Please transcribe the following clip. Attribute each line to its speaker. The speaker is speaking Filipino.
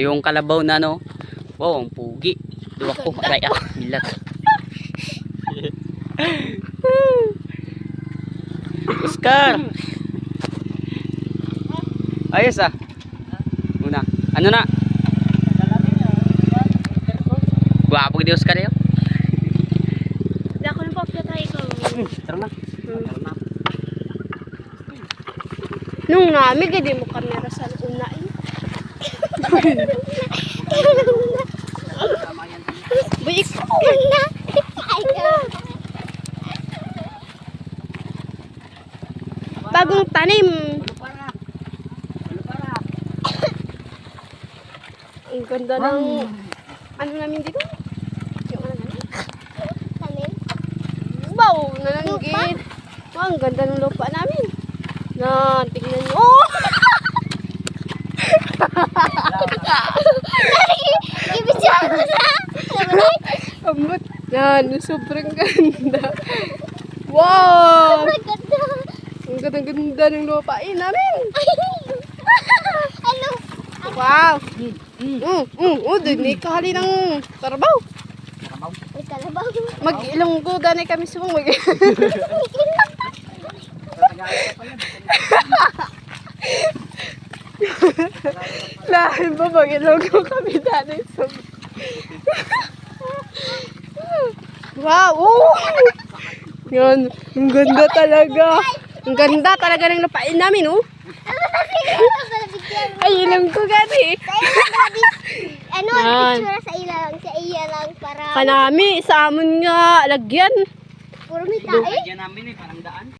Speaker 1: Ito yung kalabaw na no. Wow, ang pugi. Duwa ko. Aray ah. Milat. Oscar! Ayos ah. Una. Ano na? Gwapo di Oscar yun.
Speaker 2: Hindi ako nang papatay ko.
Speaker 1: Tara na. Tara na.
Speaker 2: Nung nami, gadi mo eh. Buik ko. Bagong tanim. Ang ganda ng ano namin dito. Yung ano namin. Tanim? Wow, nalanggit. Wow, ang ganda ng lupa namin. Na, tingnan nyo. Oh!
Speaker 3: Ibigyan mo na.
Speaker 2: Amot. Yan, sobrang ganda. Wow!
Speaker 3: Maganda.
Speaker 2: Ang ganda-ganda ng lupain namin.
Speaker 3: Ano?
Speaker 2: Wow! Mm, mm, oh, dini kahali ng tarabaw.
Speaker 3: May kalabaw.
Speaker 2: Mag-ilonggo ganay kami sumong mag Lahat ba mag-ilonggo kami dani sumong. Wow! Oh! Yan, ang ganda talaga. Ang ganda talaga ng lupain namin, oh. Ay, ilonggo gani.
Speaker 3: Ano ang picture sa ilang? Sa iya lang para
Speaker 2: Kanami, sa amon nga, lagyan.
Speaker 3: puro may tae.
Speaker 1: Diyan namin eh. Parang